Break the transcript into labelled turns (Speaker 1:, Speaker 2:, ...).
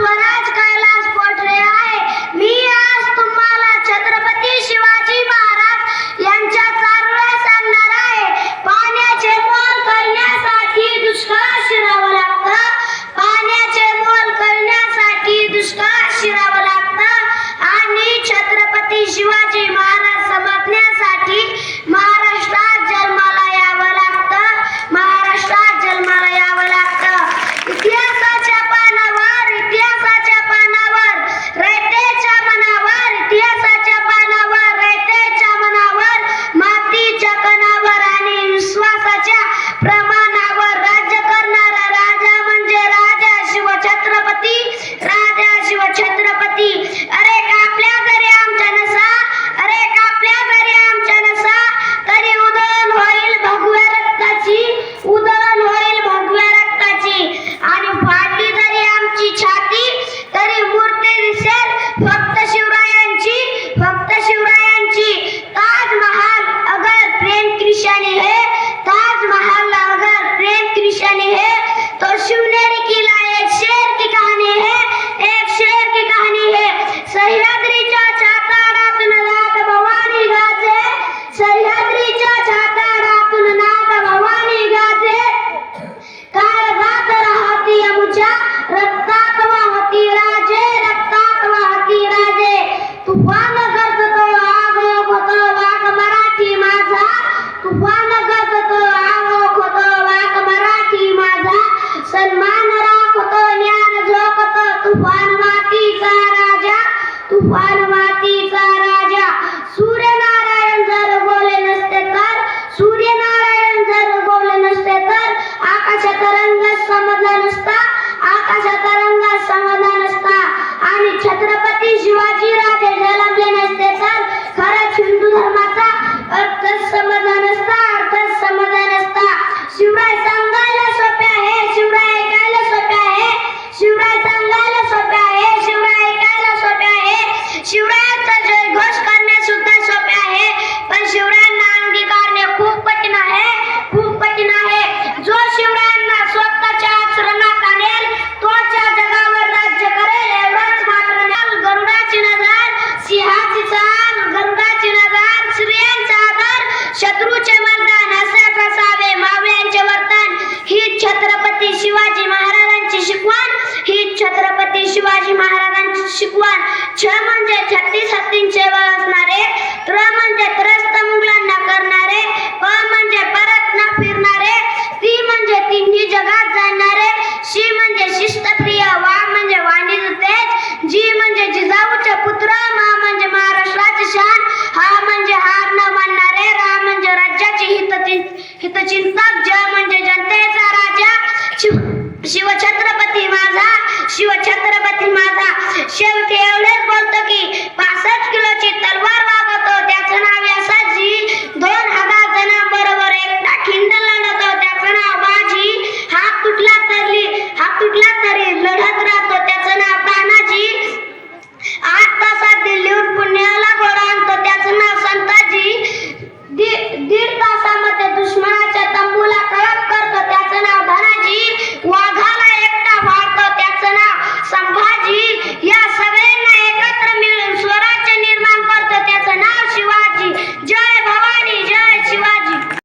Speaker 1: स्वराज कैलास पोटरे आहे मी आज तुम्हाला छत्रपती शिवाजी महाराज शिवाजी महाराजांची शिकवण. छ म्हणजे छत्तीस हत्तींचे बळ असणारे त्र म्हणजे त्रस्त मुघलांना करणारे क Shout out.